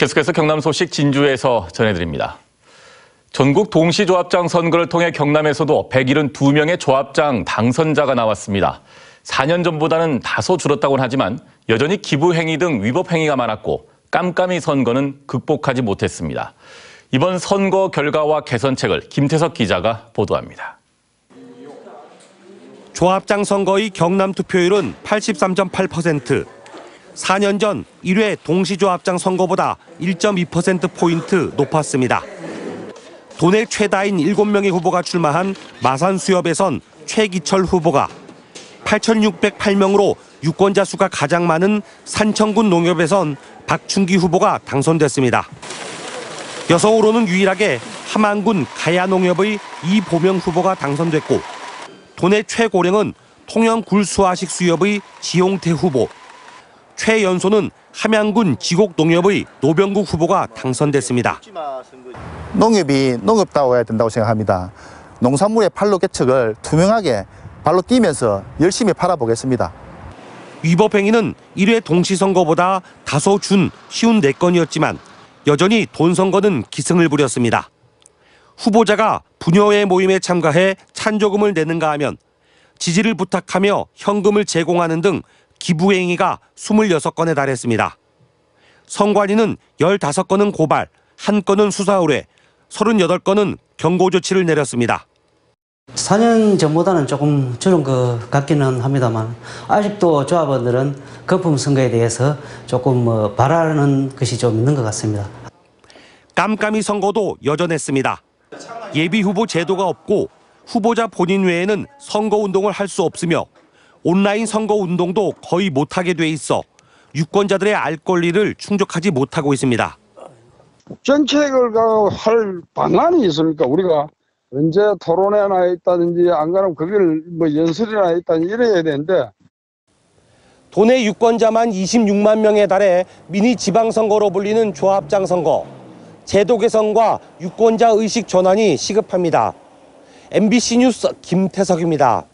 계속해서 경남 소식 진주에서 전해드립니다. 전국 동시조합장 선거를 통해 경남에서도 172명의 조합장 당선자가 나왔습니다. 4년 전보다는 다소 줄었다고는 하지만 여전히 기부 행위 등 위법 행위가 많았고 깜깜이 선거는 극복하지 못했습니다. 이번 선거 결과와 개선책을 김태석 기자가 보도합니다. 조합장 선거의 경남 투표율은 83.8%. 4년 전 1회 동시조합장 선거보다 1.2%포인트 높았습니다. 도내 최다인 7명의 후보가 출마한 마산 수협에선 최기철 후보가 8,608명으로 유권자 수가 가장 많은 산청군 농협에선 박춘기 후보가 당선됐습니다. 여성으로는 유일하게 함안군 가야농협의 이보명 후보가 당선됐고 도내 최고령은 통영 굴수화식 수협의 지용태 후보, 최연소는 함양군 지곡농협의 노병국 후보가 당선됐습니다. 농협이 농업다워야 된다고 생각합니다. 농산물의 판로 개척을 투명하게 발로 뛰면서 열심히 팔아보겠습니다. 위법 행위는 1회 동시선거보다 다소 준 쉬운 4건이었지만 여전히 돈 선거는 기승을 부렸습니다. 후보자가 부녀회 모임에 참가해 찬조금을 내는가 하면 지지를 부탁하며 현금을 제공하는 등 기부 행위가 26건에 달했습니다. 선관위는 15건은 고발, 1건은 수사 의뢰, 38건은 경고 조치를 내렸습니다. 4년 전보다는 조금 줄은 것 같기는 합니다만 아직도 조합원들은 거품 선거에 대해서 조금 뭐 바라는 것이 좀 있는 것 같습니다. 깜깜이 선거도 여전했습니다. 예비 후보 제도가 없고 후보자 본인 외에는 선거 운동을 할 수 없으며 온라인 선거 운동도 거의 못하게 돼 있어 유권자들의 알 권리를 충족하지 못하고 있습니다. 정책을 가- 할 방안이 있습니까? 우리가 언제 토론회 나 있다든지 안 그러면 그걸 뭐 연설이나 있다든지 이래야 되는데 도내 유권자만 26만 명에 달해 미니 지방선거로 불리는 조합장 선거. 제도 개선과 유권자 의식 전환이 시급합니다. MBC 뉴스 김태석입니다.